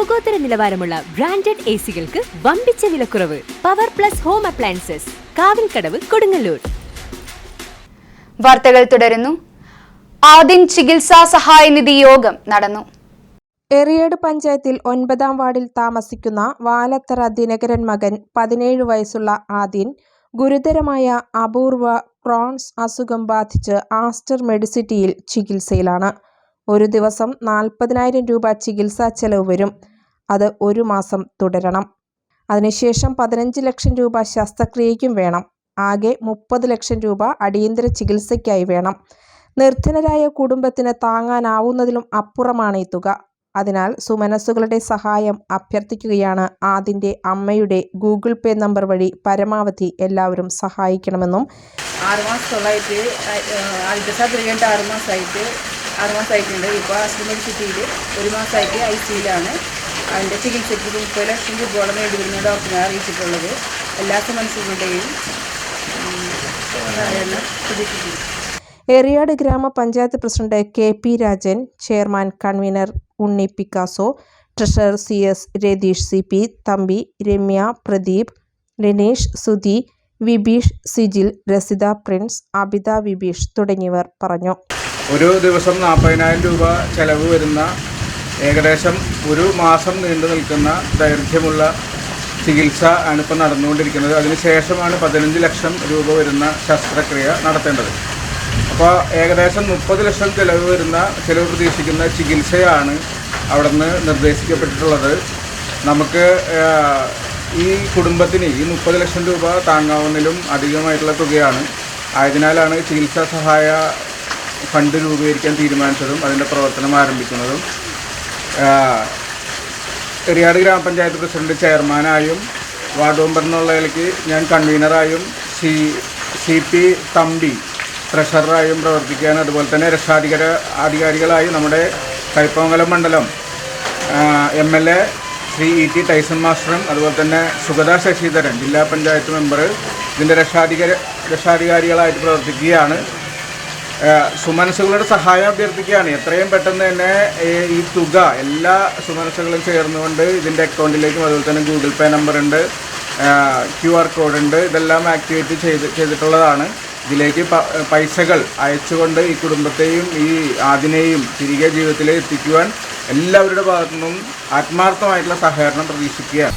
ലോകോത്തര നിലവാരമുള്ള branded A സികൾക്ക് വമ്പിച്ച വിലക്കുറവ്. Power plus home appliances Kavilkadavu Kodungallur. വാർത്തകൾ തുടരുന്നു. ആദ്യം ചികിത്സാ സഹായ നിധി യോഗം നടന്നു. എറിയേട് പഞ്ചായത്തിൽ ഒൻപതാം വാർഡിൽ താമസിക്കുന്ന വാലത്തറ ദിനകരൻ മകൻ പതിനേഴ് വയസ്സുള്ള ആദിൻ ഗുരുതരമായ അപൂർവ ക്രോൺസ് അസുഖം ബാധിച്ച് ആസ്റ്റർ മെഡിസിറ്റിയിൽ ചികിത്സയിലാണ്. ഒരു ദിവസം നാൽപ്പതിനായിരം രൂപ ചികിത്സാ ചെലവ് വരും. അത് ഒരു മാസം തുടരണം. അതിനുശേഷം പതിനഞ്ച് ലക്ഷം രൂപ ശസ്ത്രക്രിയയ്ക്കും വേണം. ആകെ മുപ്പത് ലക്ഷം രൂപ അടിയന്തര ചികിത്സയ്ക്കായി വേണം. നിർധനരായ കുടുംബത്തിന് താങ്ങാനാവുന്നതിലും അപ്പുറമാണ് ഈ തുക. അതിനാൽ സുമനസ്സുകളുടെ സഹായം അഭ്യർത്ഥിക്കുകയാണ് ആദിന്റെ അമ്മയുടെ ഗൂഗിൾ പേ നമ്പർ വഴി പരമാവധി എല്ലാവരും സഹായിക്കണമെന്നും ആറുമാസത്തോളായിട്ട് ആദ്യത്തെ ആറുമാസമായിട്ട് കഴിഞ്ഞിട്ട് ആറ് മാസമായിട്ട് ആറ് മാസമായിട്ടുണ്ട്. ഇപ്പോൾ ആശ്രമ സിറ്റിയിൽ ഒരു മാസമായിട്ട് ഐ സിയിലാണ് അതിന്റെ ചികിത്സയ്ക്ക് മുപ്പത് ലക്ഷം രൂപയോളം വേണ്ടി ഡോക്ടറെ അറിയിച്ചിട്ടുള്ളത്. എല്ലാ സമൻസുകളുടെയും എറിയാട് ഗ്രാമപഞ്ചായത്ത് president K P Rajan chairman convener Unni Picasso treasurer C S Ratheesh C P Thampi Ramya Pradeep Linesh Sudhi Vibeesh Sijil Rasitha Prince Abitha Vibeesh തുടങ്ങിയവർ പറഞ്ഞു. ഒരു ദിവസം നാൽപ്പതിനായിരം രൂപ ചെലവ് വരുന്ന ഏകദേശം ഒരു മാസം നീണ്ടു നിൽക്കുന്ന ദൈർഘ്യമുള്ള ചികിത്സ ആണ് ഇപ്പോൾ നടന്നുകൊണ്ടിരിക്കുന്നത് അതിനുശേഷമാണ് പതിനഞ്ച് ലക്ഷം രൂപ വരുന്ന ശസ്ത്രക്രിയ നടത്തേണ്ടത്. അപ്പോൾ ഏകദേശം മുപ്പത് ലക്ഷം ചിലവ് വരുന്ന ചിലവ് പ്രതീക്ഷിക്കുന്ന ചികിത്സയാണ് അവിടെ നിന്ന് നിർദ്ദേശിക്കപ്പെട്ടിട്ടുള്ളത്. നമുക്ക് ഈ കുടുംബത്തിന് ഈ മുപ്പത് ലക്ഷം രൂപ താങ്ങാവുന്നതിലും അധികമായിട്ടുള്ള തുകയാണ്. ആയതിനാലാണ് ചികിത്സാ സഹായ ഫണ്ട് രൂപീകരിക്കാൻ തീരുമാനിച്ചതും അതിന്റെ പ്രവർത്തനം ആരംഭിക്കുന്നതും. എറിയാട് ഗ്രാമപഞ്ചായത്ത് പ്രസിഡന്റ് ചെയർമാനായും വാർഡ് മെമ്പർ എന്നുള്ള നിലയ്ക്ക് ഞാൻ കൺവീനറായും സി സി പി തമ്പി ട്രഷററായും പ്രവർത്തിക്കാൻ അതുപോലെ തന്നെ രക്ഷാധികാര അധികാരികളായി നമ്മുടെ കൈപ്പമംഗലം മണ്ഡലം M L A Shri E T Tyson മാസ്റ്ററും അതുപോലെ തന്നെ സുഗത ശശിധരൻ ജില്ലാ പഞ്ചായത്ത് മെമ്പർ ഇതിന്റെ രക്ഷാധികാര രക്ഷാധികാരികളായിട്ട് പ്രവർത്തിക്കുകയാണ്. ഏഹ് സുമനസ്സുകളുടെ സഹായം അഭ്യർത്ഥിക്കുകയാണ്. എത്രയും പെട്ടെന്ന് തന്നെ ഈ തുക എല്ലാ സുമനസ്സുകളും ചേർന്നുകൊണ്ട് ഇതിന്റെ അക്കൗണ്ടിലേക്കും അതുപോലെ തന്നെ ഗൂഗിൾ പേ നമ്പർ ഉണ്ട് ക്യു ആർ കോഡ് ഉണ്ട് ഇതെല്ലാം ആക്ടിവേറ്റ് ചെയ്ത് ചെയ്തിട്ടുള്ളതാണ്. ഇതിലേക്ക് പൈസകൾ അയച്ചുകൊണ്ട് ഈ കുടുംബത്തെയും ഈ ആദിനെയും തിരികെ ജീവിതത്തിലേക്ക് എത്തിക്കുവാൻ എല്ലാവരുടെ ഭാഗത്തു നിന്നും ആത്മാർത്ഥമായിട്ടുള്ള സഹകരണം പ്രതീക്ഷിക്കുകയാണ്.